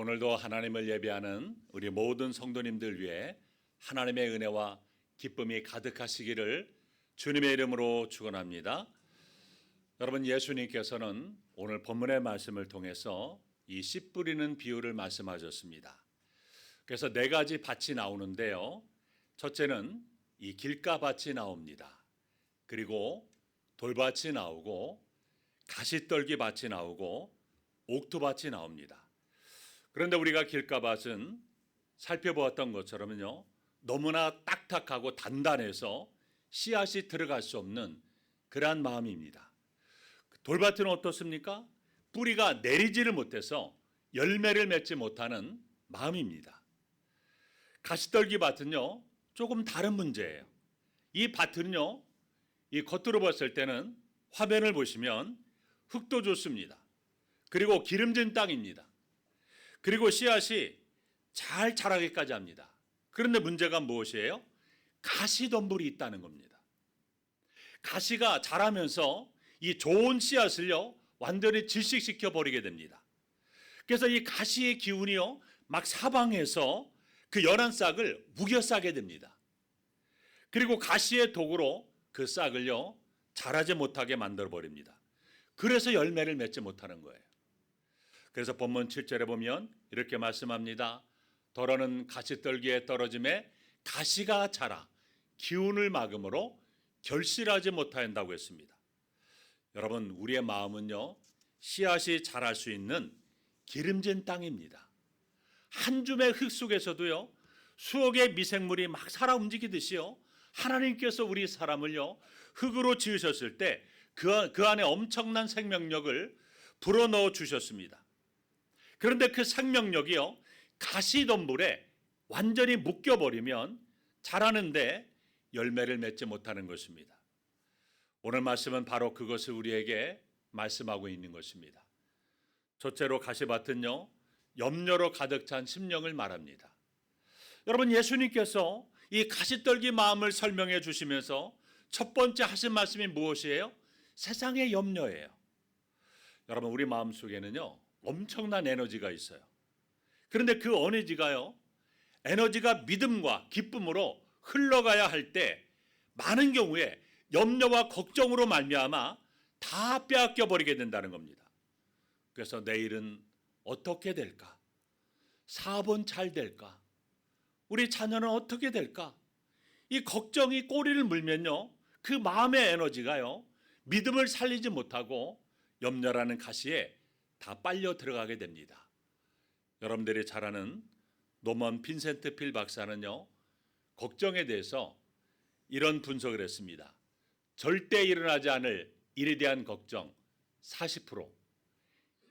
오늘도 하나님을 예배하는 우리 모든 성도님들 위해 하나님의 은혜와 기쁨이 가득하시기를 주님의 이름으로 축원합니다. 여러분 예수님께서는 오늘 본문의 말씀을 통해서 이 씨 뿌리는 비유를 말씀하셨습니다. 그래서 네 가지 밭이 나오는데요. 첫째는 이 길가밭이 나옵니다. 그리고 돌밭이 나오고 가시떨기 밭이 나오고 옥토밭이 나옵니다. 그런데 우리가 길가밭은 살펴보았던 것처럼요. 너무나 딱딱하고 단단해서 씨앗이 들어갈 수 없는 그러한 마음입니다. 돌밭은 어떻습니까? 뿌리가 내리지를 못해서 열매를 맺지 못하는 마음입니다. 가시떨기 밭은요, 조금 다른 문제예요. 이 밭은요, 이 겉으로 봤을 때는 화면을 보시면 흙도 좋습니다. 그리고 기름진 땅입니다. 그리고 씨앗이 잘 자라기까지 합니다. 그런데 문제가 무엇이에요? 가시덤불이 있다는 겁니다. 가시가 자라면서 이 좋은 씨앗을요, 완전히 질식시켜 버리게 됩니다. 그래서 이 가시의 기운이요, 막 사방에서 그 연한 싹을 무겨 싸게 됩니다. 그리고 가시의 독으로 그 싹을요, 자라지 못하게 만들어 버립니다. 그래서 열매를 맺지 못하는 거예요. 그래서 본문 7절에 보면 이렇게 말씀합니다. 더러는 가시떨기에 떨어짐에 가시가 자라 기운을 막음으로 결실하지 못한다고 했습니다. 여러분, 우리의 마음은요, 씨앗이 자랄 수 있는 기름진 땅입니다. 한 줌의 흙 속에서도요, 수억의 미생물이 막 살아 움직이듯이요, 하나님께서 우리 사람을요, 흙으로 지으셨을 때 그, 그 안에 엄청난 생명력을 불어넣어 주셨습니다. 그런데 그 생명력이요, 가시덤불에 완전히 묶여버리면 자라는데 열매를 맺지 못하는 것입니다. 오늘 말씀은 바로 그것을 우리에게 말씀하고 있는 것입니다. 첫째로 가시밭은요, 염려로 가득 찬 심령을 말합니다. 여러분, 예수님께서 이 가시떨기 마음을 설명해 주시면서 첫 번째 하신 말씀이 무엇이에요? 세상의 염려예요. 여러분, 우리 마음 속에는요, 엄청난 에너지가 있어요. 그런데 그 에너지가요, 에너지가 믿음과 기쁨으로 흘러가야 할 때 많은 경우에 염려와 걱정으로 말미암아 다 빼앗겨 버리게 된다는 겁니다. 그래서 내일은 어떻게 될까? 사업은 잘 될까? 우리 자녀는 어떻게 될까? 이 걱정이 꼬리를 물면요. 그 마음의 에너지가요. 믿음을 살리지 못하고 염려라는 가시에 다 빨려 들어가게 됩니다. 여러분들이 잘 아는 노먼 빈센트 필 박사는요. 걱정에 대해서 이런 분석을 했습니다. 절대 일어나지 않을 일에 대한 걱정 40%,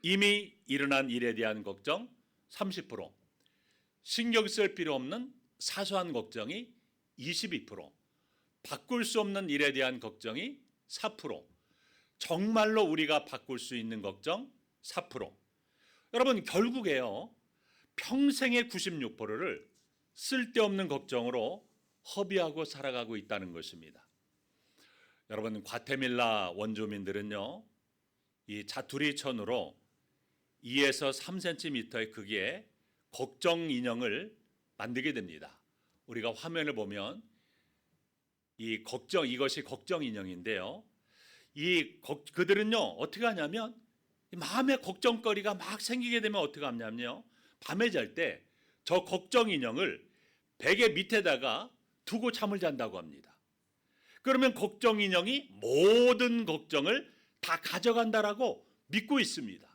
이미 일어난 일에 대한 걱정 30%, 신경 쓸 필요 없는 사소한 걱정이 22%, 바꿀 수 없는 일에 대한 걱정이 4%, 정말로 우리가 바꿀 수 있는 걱정 4%. 여러분 결국에요. 평생의 96%를 쓸데없는 걱정으로 허비하고 살아가고 있다는 것입니다. 여러분 과테밀라 원주민들은요. 이 자투리 천으로 2에서 3cm의 크기의 걱정 인형을 만들게 됩니다. 우리가 화면을 보면 이 걱정 이것이 걱정 인형인데요. 이 거, 그들은요 어떻게 하냐면 마음의 걱정거리가 막 생기게 되면 어떻게 하냐면요 밤에 잘 때 저 걱정 인형을 베개 밑에다가 두고 잠을 잔다고 합니다. 그러면 걱정 인형이 모든 걱정을 다 가져간다라고 믿고 있습니다.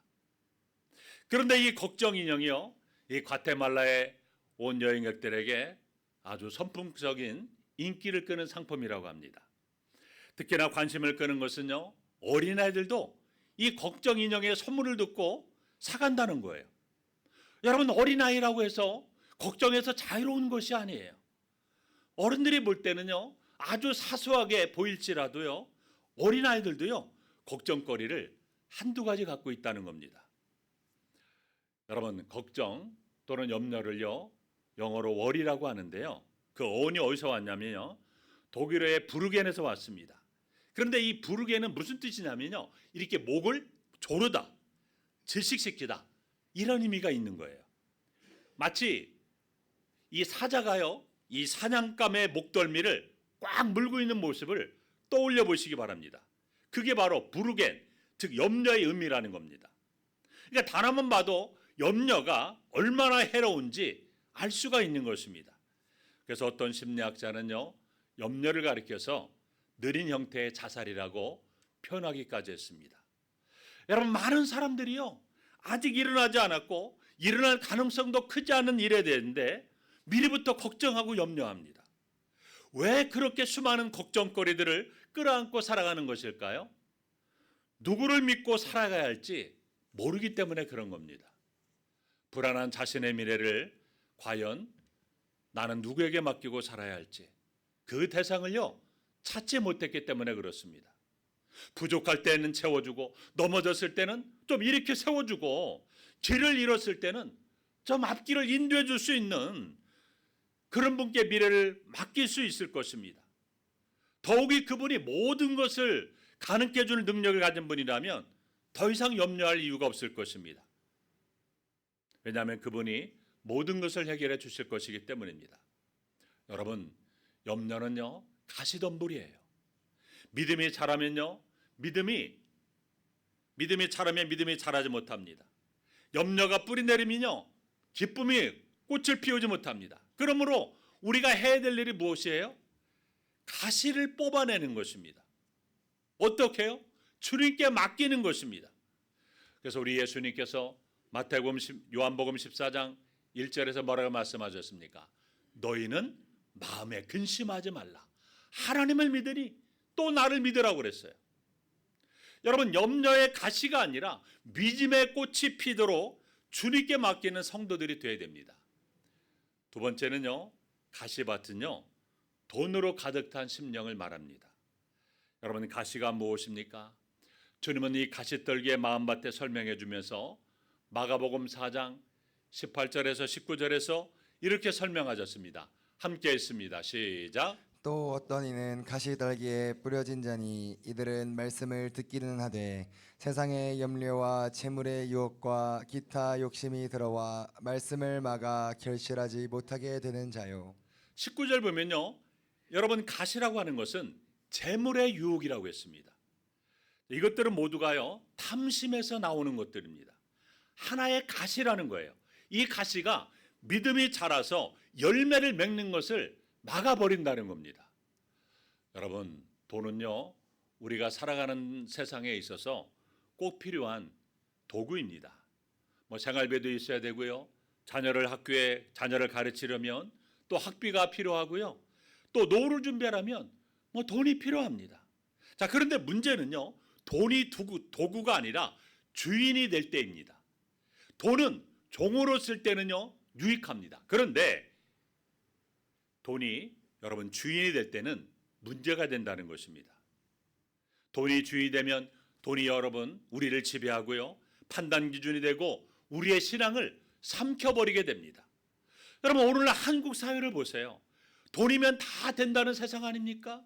그런데 이 걱정 인형이요, 이 과테말라의 온 여행객들에게 아주 선풍적인 인기를 끄는 상품이라고 합니다. 특히나 관심을 끄는 것은요, 어린아이들도 이 걱정 인형의 선물을 듣고 사간다는 거예요. 여러분, 어린아이라고 해서 걱정해서 자유로운 것이 아니에요. 어른들이 볼 때는요, 아주 사소하게 보일지라도요, 어린아이들도요, 걱정거리를 한두 가지 갖고 있다는 겁니다. 여러분, 걱정 또는 염려를요, 영어로 월이라고 하는데요. 그 어원이 어디서 왔냐면요. 독일어의 부르겐에서 왔습니다. 그런데 이 부르겐은 무슨 뜻이냐면요. 이렇게 목을 조르다, 질식시키다. 이런 의미가 있는 거예요. 마치 이 사자가요, 이 사냥감의 목덜미를 꽉 물고 있는 모습을 떠올려 보시기 바랍니다. 그게 바로 부르겐, 즉 염려의 의미라는 겁니다. 그러니까 단 한 번 봐도 염려가 얼마나 해로운지 알 수가 있는 것입니다. 그래서 어떤 심리학자는요, 염려를 가리켜서 느린 형태의 자살이라고 표현하기까지 했습니다. 여러분 많은 사람들이요 아직 일어나지 않았고 일어날 가능성도 크지 않은 일에 대한데 미리부터 걱정하고 염려합니다. 왜 그렇게 수많은 걱정거리들을 끌어안고 살아가는 것일까요? 누구를 믿고 살아가야 할지 모르기 때문에 그런 겁니다. 불안한 자신의 미래를 과연 나는 누구에게 맡기고 살아야 할지 그 대상을요 찾지 못했기 때문에 그렇습니다. 부족할 때는 채워주고 넘어졌을 때는 좀 일으켜 세워주고 길을 잃었을 때는 좀 앞길을 인도해 줄 수 있는 그런 분께 미래를 맡길 수 있을 것입니다. 더욱이 그분이 모든 것을 가능케 해줄 능력을 가진 분이라면 더 이상 염려할 이유가 없을 것입니다. 왜냐하면 그분이 모든 것을 해결해 주실 것이기 때문입니다. 여러분, 염려는요, 가시덤불이에요. 믿음이 자라면요, 믿음이, 믿음이 자라면 믿음이 자라지 못합니다. 염려가 뿌리 내리면요, 기쁨이 꽃을 피우지 못합니다. 그러므로 우리가 해야 될 일이 무엇이에요? 가시를 뽑아내는 것입니다. 어떻게 해요? 주님께 맡기는 것입니다. 그래서 우리 예수님께서 마태복음 10, 요한복음 14장 1절에서 뭐라고 말씀하셨습니까? 너희는 마음에 근심하지 말라. 하나님을 믿으니 또 나를 믿으라고 그랬어요. 여러분 염려의 가시가 아니라 믿음의 꽃이 피도록 주님께 맡기는 성도들이 되어야 됩니다. 두 번째는요. 가시밭은요. 돈으로 가득 탄 심령을 말합니다. 여러분 가시가 무엇입니까? 주님은 이 가시떨기의 마음밭에 설명해 주면서 마가복음 4장 18절에서 19절에서 이렇게 설명하셨습니다. 함께 했습니다. 시작. 또 어떤 이는 가시떨기에 뿌려진 자니 이들은 말씀을 듣기는 하되 세상의 염려와 재물의 유혹과 기타 욕심이 들어와 말씀을 막아 결실하지 못하게 되는 자요 19절 보면요. 여러분 가시라고 하는 것은 재물의 유혹이라고 했습니다. 이것들은 모두가요. 탐심에서 나오는 것들입니다. 하나의 가시라는 거예요. 이 가시가 믿음이 자라서 열매를 맺는 것을 막아버린다는 겁니다. 여러분, 돈은요, 우리가 살아가는 세상에 있어서 꼭 필요한 도구입니다. 뭐 생활비도 있어야 되고요. 자녀를 학교에 자녀를 가르치려면 또 학비가 필요하고요. 또 노후를 준비하려면 뭐 돈이 필요합니다. 자, 그런데 문제는요. 돈이 도구, 도구가 아니라 주인이 될 때입니다. 돈은 종으로 쓸 때는요. 유익합니다. 그런데 돈이 여러분 주인이 될 때는 문제가 된다는 것입니다. 돈이 주인이 되면 돈이 여러분 우리를 지배하고요. 판단 기준이 되고 우리의 신앙을 삼켜버리게 됩니다. 여러분 오늘날 한국 사회를 보세요. 돈이면 다 된다는 세상 아닙니까?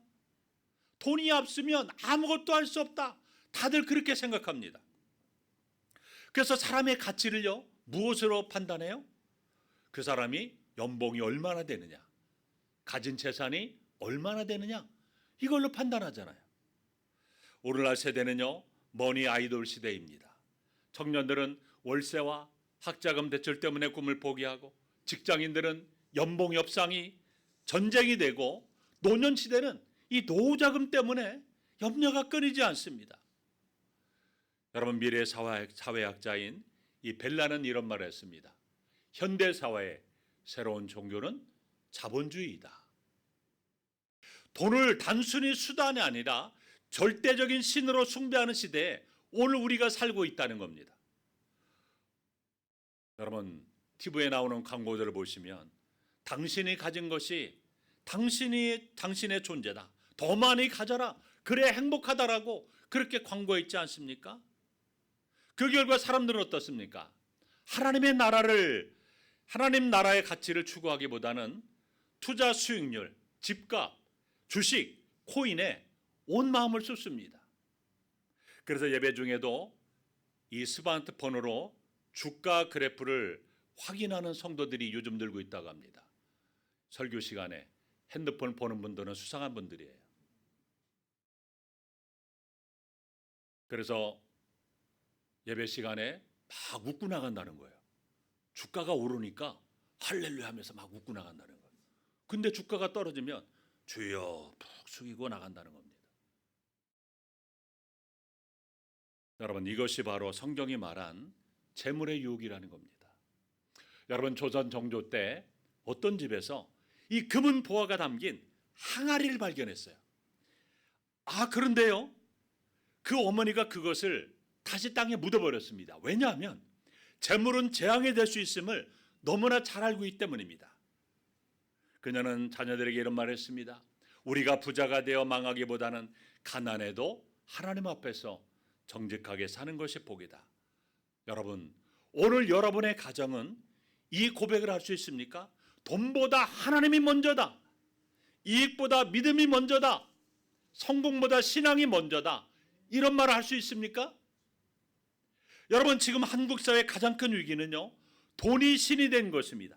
돈이 없으면 아무것도 할 수 없다. 다들 그렇게 생각합니다. 그래서 사람의 가치를요 무엇으로 판단해요? 그 사람이 연봉이 얼마나 되느냐, 가진 재산이 얼마나 되느냐 이걸로 판단하잖아요. 오늘날 세대는요 머니 아이돌 시대입니다. 청년들은 월세와 학자금 대출 때문에 꿈을 포기하고 직장인들은 연봉 협상이 전쟁이 되고 노년 시대는 이 노후 자금 때문에 염려가 끊이지 않습니다. 여러분 미래 사회학자인 이 벨라는 이런 말을 했습니다. 현대 사회의 새로운 종교는 자본주의이다. 돈을 단순히 수단이 아니라 절대적인 신으로 숭배하는 시대에 오늘 우리가 살고 있다는 겁니다. 여러분 TV에 나오는 광고들을 보시면 당신이 가진 것이 당신이 당신의 존재다. 더 많이 가져라. 그래 행복하다라고 그렇게 광고했지 않습니까? 그 결과 사람들은 어떻습니까? 하나님의 나라를 하나님 나라의 가치를 추구하기보다는 투자 수익률, 집값, 주식, 코인에 온 마음을 쏟습니다. 그래서 예배 중에도 이 스마트폰으로 주가 그래프를 확인하는 성도들이 요즘 늘고 있다고 합니다. 설교 시간에 핸드폰 보는 분들은 수상한 분들이에요. 그래서 예배 시간에 막 웃고 나간다는 거예요. 주가가 오르니까 할렐루야 하면서 막 웃고 나간다는 거예요. 근데 주가가 떨어지면 주여 푹 숙이고 나간다는 겁니다. 여러분 이것이 바로 성경이 말한 재물의 유혹이라는 겁니다. 여러분 조선 정조 때 어떤 집에서 이 금은 보화가 담긴 항아리를 발견했어요. 아 그런데요, 그 어머니가 그것을 다시 땅에 묻어버렸습니다. 왜냐하면 재물은 재앙이 될 수 있음을 너무나 잘 알고 있기 때문입니다. 그녀는 자녀들에게 이런 말을 했습니다. 우리가 부자가 되어 망하기보다는 가난해도 하나님 앞에서 정직하게 사는 것이 복이다. 여러분, 오늘 여러분의 가정은 이 고백을 할 수 있습니까? 돈보다 하나님이 먼저다. 이익보다 믿음이 먼저다. 성공보다 신앙이 먼저다. 이런 말을 할 수 있습니까? 여러분, 지금 한국 사회의 가장 큰 위기는요, 돈이 신이 된 것입니다.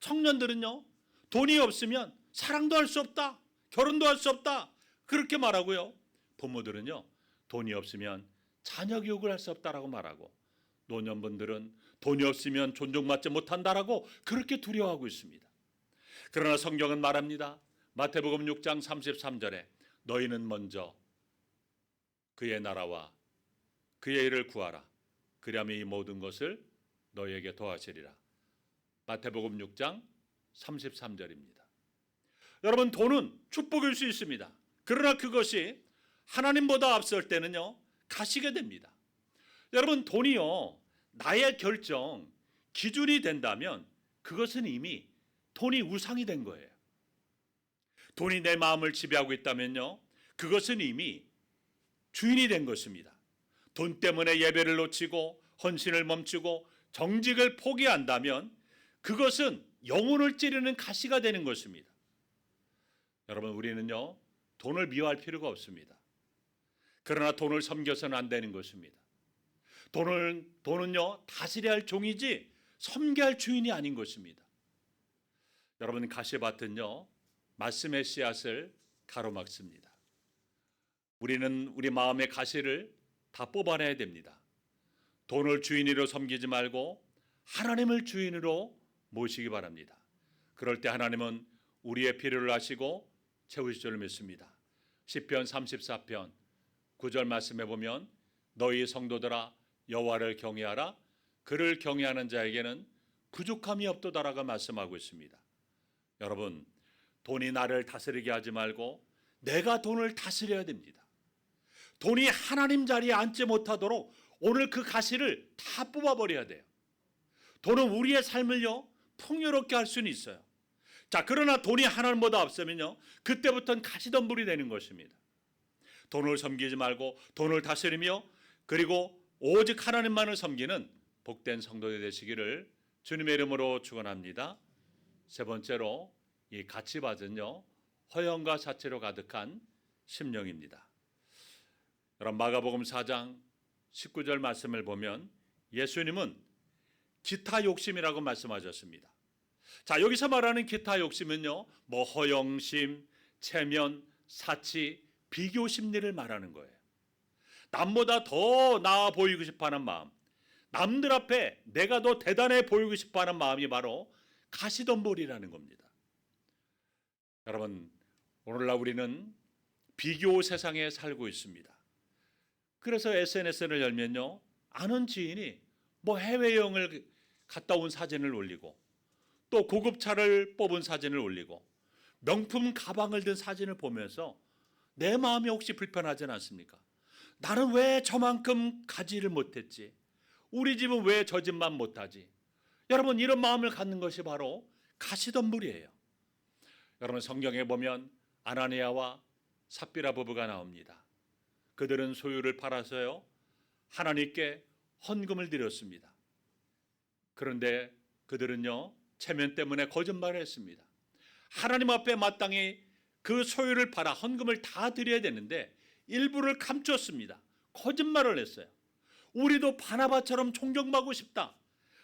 청년들은요, 돈이 없으면 사랑도 할 수 없다. 결혼도 할 수 없다. 그렇게 말하고요. 부모들은요, 돈이 없으면 자녀 교육을 할 수 없다라고 말하고 노년분들은 돈이 없으면 존중받지 못한다라고 그렇게 두려워하고 있습니다. 그러나 성경은 말합니다. 마태복음 6장 33절에 너희는 먼저 그의 나라와 그의 일을 구하라. 그리하면 이 모든 것을 너희에게 더하시리라. 마태복음 6장 33절입니다. 여러분 돈은 축복일 수 있습니다. 그러나 그것이 하나님보다 앞설 때는요 가시게 됩니다. 여러분 돈이요 나의 결정 기준이 된다면 그것은 이미 돈이 우상이 된 거예요. 돈이 내 마음을 지배하고 있다면요 그것은 이미 주인이 된 것입니다. 돈 때문에 예배를 놓치고 헌신을 멈추고 정직을 포기한다면 그것은 영혼을 찌르는 가시가 되는 것입니다. 여러분 우리는요 돈을 미워할 필요가 없습니다. 그러나 돈을 섬겨서는 안 되는 것입니다. 돈을 돈은요 다스려야 할 종이지 섬겨야 할 주인이 아닌 것입니다. 여러분 가시밭은요 말씀의 씨앗을 가로막습니다. 우리는 우리 마음의 가시를 다 뽑아내야 됩니다. 돈을 주인으로 섬기지 말고 하나님을 주인으로 모시기 바랍니다. 그럴 때 하나님은 우리의 필요를 아시고 채우실 줄 믿습니다. 시편 34편 9절 말씀해 보면 너희 성도들아 여호와를 경외하라 그를 경외하는 자에게는 부족함이 없도다라고 말씀하고 있습니다. 여러분 돈이 나를 다스리게 하지 말고 내가 돈을 다스려야 됩니다. 돈이 하나님 자리에 앉지 못하도록 오늘 그 가시를 다 뽑아버려야 돼요. 돈은 우리의 삶을요 풍요롭게 할 수는 있어요. 자 그러나 돈이 하나님보다 앞서면요 그때부터는 가시덤불이 되는 것입니다. 돈을 섬기지 말고 돈을 다스리며 그리고 오직 하나님만을 섬기는 복된 성도들 되시기를 주님의 이름으로 축원합니다. 세 번째로 이 가치 받은요 허영과 사치로 가득한 심령입니다. 여러분 마가복음 4장 19절 말씀을 보면 예수님은 기타 욕심이라고 말씀하셨습니다. 자, 여기서 말하는 기타 욕심은요. 뭐 허영심, 체면, 사치, 비교 심리를 말하는 거예요. 남보다 더 나아 보이고 싶어 하는 마음. 남들 앞에 내가 더 대단해 보이고 싶어 하는 마음이 바로 가시덤불이라는 겁니다. 여러분, 오늘날 우리는 비교 세상에 살고 있습니다. 그래서 SNS를 열면요. 아는 지인이 뭐 해외여행을 갔다 온 사진을 올리고 또 고급차를 뽑은 사진을 올리고 명품 가방을 든 사진을 보면서 내 마음이 혹시 불편하진 않습니까? 나는 왜 저만큼 가지를 못했지? 우리 집은 왜 저 집만 못하지? 여러분 이런 마음을 갖는 것이 바로 가시덤불이에요. 여러분 성경에 보면 아나니아와 삽비라 부부가 나옵니다. 그들은 소유를 팔아서요 하나님께 헌금을 드렸습니다. 그런데 그들은요 체면 때문에 거짓말을 했습니다. 하나님 앞에 마땅히 그 소유를 팔아 헌금을 다 드려야 되는데 일부를 감췄습니다. 거짓말을 했어요. 우리도 바나바처럼 존경받고 싶다.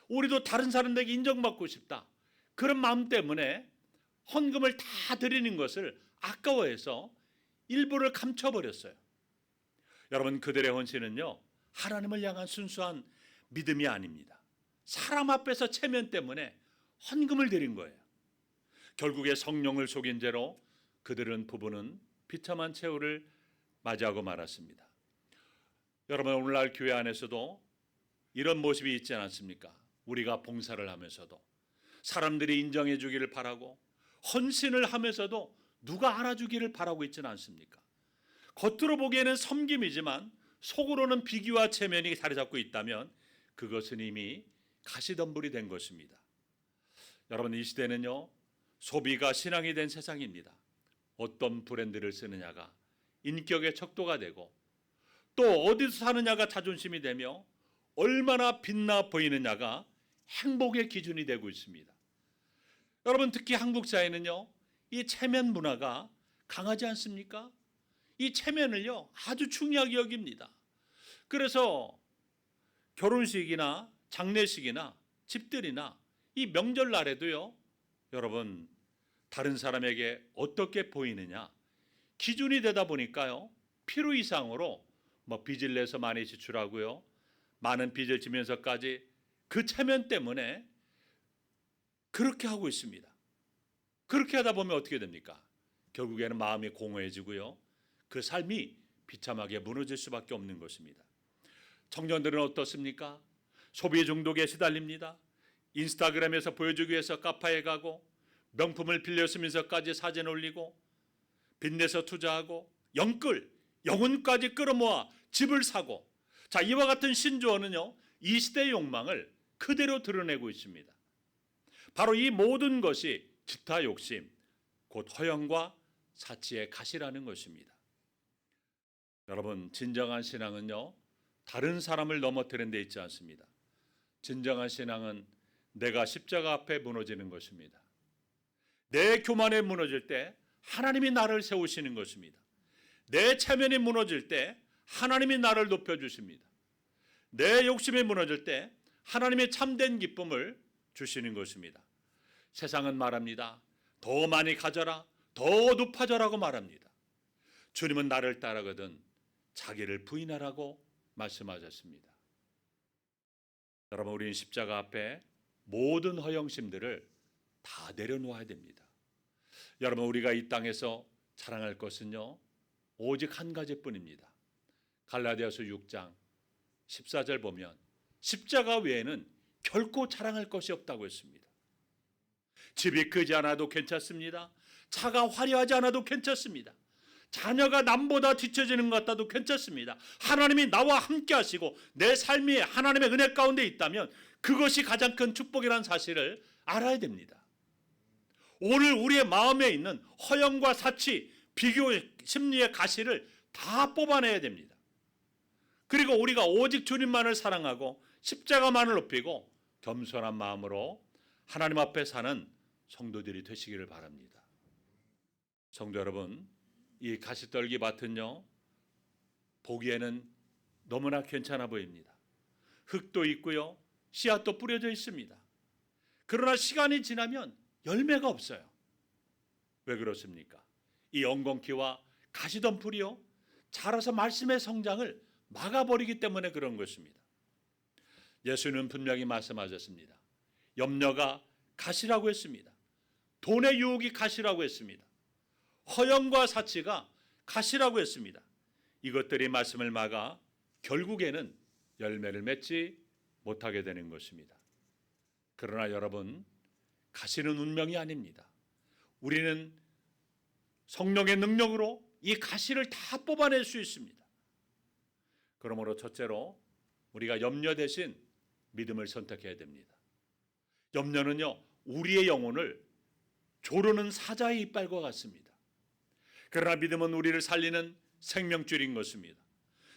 우리도 다른 사람에게 인정받고 싶다. 그런 마음 때문에 헌금을 다 드리는 것을 아까워해서 일부를 감춰버렸어요. 여러분 그들의 헌신은요 하나님을 향한 순수한 믿음이 아닙니다. 사람 앞에서 체면 때문에 헌금을 드린 거예요. 결국에 성령을 속인 죄로 그들은 부부는 비참한 최후를 맞이하고 말았습니다. 여러분 오늘날 교회 안에서도 이런 모습이 있지 않습니까? 우리가 봉사를 하면서도 사람들이 인정해 주기를 바라고 헌신을 하면서도 누가 알아주기를 바라고 있지는 않습니까? 겉으로 보기에는 섬김이지만 속으로는 비기와 체면이 자리 잡고 있다면 그것은 이미 가시덤불이 된 것입니다. 여러분 이 시대는요 소비가 신앙이 된 세상입니다. 어떤 브랜드를 쓰느냐가 인격의 척도가 되고 또 어디서 사느냐가 자존심이 되며 얼마나 빛나 보이느냐가 행복의 기준이 되고 있습니다. 여러분 특히 한국 사회는요 이 체면 문화가 강하지 않습니까? 이 체면을요 아주 중요하게 여깁니다. 그래서 결혼식이나 장례식이나 집들이나 이 명절날에도요 여러분 다른 사람에게 어떻게 보이느냐 기준이 되다 보니까요 필요 이상으로 뭐 빚을 내서 많이 지출하고요 많은 빚을 지면서까지 그 체면 때문에 그렇게 하고 있습니다. 그렇게 하다 보면 어떻게 됩니까? 결국에는 마음이 공허해지고요. 그 삶이 비참하게 무너질 수밖에 없는 것입니다. 청년들은 어떻습니까? 소비 중독에 시달립니다. 인스타그램에서 보여주기 위해서 카페에 가고 명품을 빌려 쓰면서까지 사진 올리고 빚내서 투자하고 영끌, 영혼까지 끌어모아 집을 사고 자 이와 같은 신조어는요 이 시대의 욕망을 그대로 드러내고 있습니다. 바로 이 모든 것이 지타 욕심, 곧 허영과 사치의 가시라는 것입니다. 여러분 진정한 신앙은요 다른 사람을 넘어뜨리는 데 있지 않습니다. 진정한 신앙은 내가 십자가 앞에 무너지는 것입니다. 내 교만에 무너질 때 하나님이 나를 세우시는 것입니다. 내 체면이 무너질 때 하나님이 나를 높여 주십니다. 내 욕심이 무너질 때 하나님의 참된 기쁨을 주시는 것입니다. 세상은 말합니다. 더 많이 가져라, 더 높아져라고 말합니다. 주님은 나를 따르거든 자기를 부인하라고 말씀하셨습니다. 여러분, 우리는 십자가 앞에 모든 허영심들을 다 내려놓아야 됩니다. 여러분, 우리가 이 땅에서 자랑할 것은요, 오직 한 가지뿐입니다. 갈라디아서 6장 14절 보면 십자가 외에는 결코 자랑할 것이 없다고 했습니다. 집이 크지 않아도 괜찮습니다. 차가 화려하지 않아도 괜찮습니다. 자녀가 남보다 뒤처지는 것 같아도 괜찮습니다. 하나님이 나와 함께 하시고 내 삶이 하나님의 은혜 가운데 있다면 그것이 가장 큰 축복이라는 사실을 알아야 됩니다. 오늘 우리의 마음에 있는 허영과 사치, 비교 심리의 가시를 다 뽑아내야 됩니다. 그리고 우리가 오직 주님만을 사랑하고 십자가만을 높이고 겸손한 마음으로 하나님 앞에 사는 성도들이 되시기를 바랍니다. 성도 여러분, 이 가시떨기 밭은요, 보기에는 너무나 괜찮아 보입니다. 흙도 있고요, 씨앗도 뿌려져 있습니다. 그러나 시간이 지나면 열매가 없어요. 왜 그렇습니까? 이 엉겅퀴와 가시덤불이요, 자라서 말씀의 성장을 막아버리기 때문에 그런 것입니다. 예수는 분명히 말씀하셨습니다. 염려가 가시라고 했습니다. 돈의 유혹이 가시라고 했습니다. 허영과 사치가 가시라고 했습니다. 이것들이 말씀을 막아 결국에는 열매를 맺지 못하게 되는 것입니다. 그러나 여러분, 가시는 운명이 아닙니다. 우리는 성령의 능력으로 이 가시를 다 뽑아낼 수 있습니다. 그러므로 첫째로 우리가 염려 대신 믿음을 선택해야 됩니다. 염려는요, 우리의 영혼을 조르는 사자의 이빨과 같습니다. 그러나 믿음은 우리를 살리는 생명줄인 것입니다.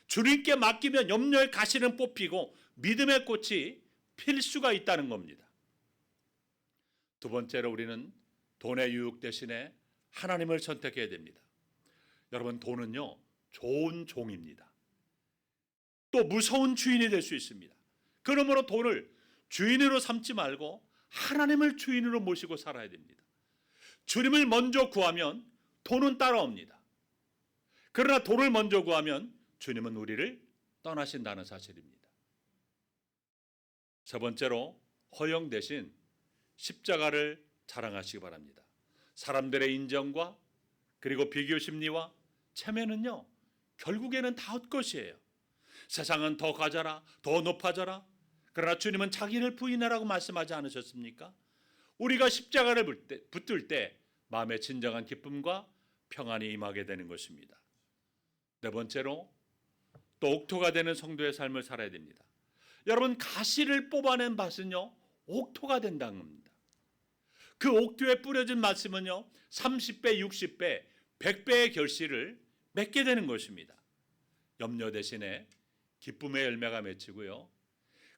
주님께 맡기면 염려의 가시는 뽑히고 믿음의 꽃이 필 수가 있다는 겁니다. 두 번째로 우리는 돈의 유혹 대신에 하나님을 선택해야 됩니다. 여러분 돈은요 좋은 종입니다. 또 무서운 주인이 될 수 있습니다. 그러므로 돈을 주인으로 삼지 말고 하나님을 주인으로 모시고 살아야 됩니다. 주님을 먼저 구하면 돈은 따라옵니다. 그러나 돈을 먼저 구하면 주님은 우리를 떠나신다는 사실입니다. 세 번째로 허영 대신 십자가를 자랑하시기 바랍니다. 사람들의 인정과 그리고 비교 심리와 체면은요 결국에는 다 헛것이에요. 세상은 더 가져라, 더 높아져라. 그러나 주님은 자기를 부인하라고 말씀하지 않으셨습니까? 우리가 십자가를 붙들 때 마음의 진정한 기쁨과 평안이 임하게 되는 것입니다. 네 번째로 또 옥토가 되는 성도의 삶을 살아야 됩니다. 여러분 가시를 뽑아낸 밭은요 옥토가 된다는 겁니다. 그 옥토에 뿌려진 말씀은요 30배, 60배, 100배의 결실을 맺게 되는 것입니다. 염려 대신에 기쁨의 열매가 맺히고요.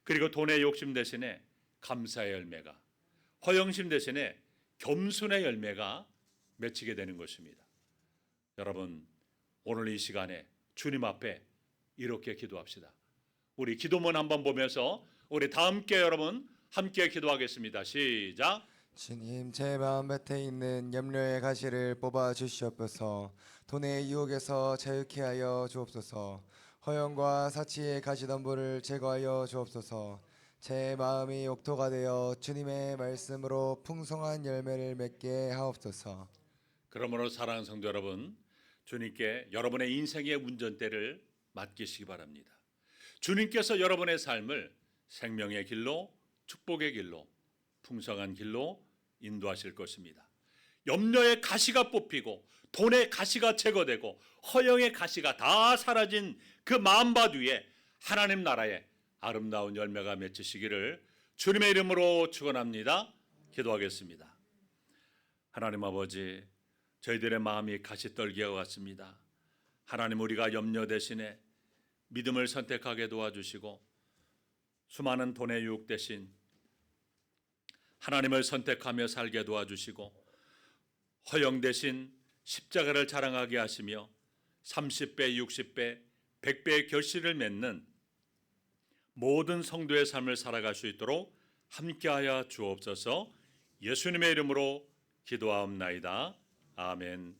그리고 돈의 욕심 대신에 감사의 열매가, 허영심 대신에 겸손의 열매가 맺히게 되는 것입니다. 여러분, 오늘 이 시간에 주님 앞에 이렇게 기도합시다. 우리 기도문 한번 보면서 우리 다 함께 여러분 함께 기도하겠습니다. 시작. 주님 제 마음 밭에 있는 염려의 가시를 뽑아 주시옵소서 돈의 유혹에서 자유케 하여 주옵소서 허영과 사치의 가시덤불을 제거하여 주옵소서 제 마음이 옥토가 되어 주님의 말씀으로 풍성한 열매를 맺게 하옵소서 그러므로 사랑하는 성도 여러분, 주님께 여러분의 인생의 운전대를 맡기시기 바랍니다. 주님께서 여러분의 삶을 생명의 길로, 축복의 길로, 풍성한 길로 인도하실 것입니다. 염려의 가시가 뽑히고 돈의 가시가 제거되고 허영의 가시가 다 사라진 그 마음밭 위에 하나님 나라의 아름다운 열매가 맺히시기를 주님의 이름으로 축원합니다. 기도하겠습니다. 하나님 아버지, 저희들의 마음이 가시떨기와 같습니다. 하나님 우리가 염려 대신에 믿음을 선택하게 도와주시고 수많은 돈의 유혹 대신 하나님을 선택하며 살게 도와주시고 허영 대신 십자가를 자랑하게 하시며 30배, 60배, 100배의 결실을 맺는 모든 성도의 삶을 살아갈 수 있도록 함께하여 주옵소서 예수님의 이름으로 기도하옵나이다. 아멘.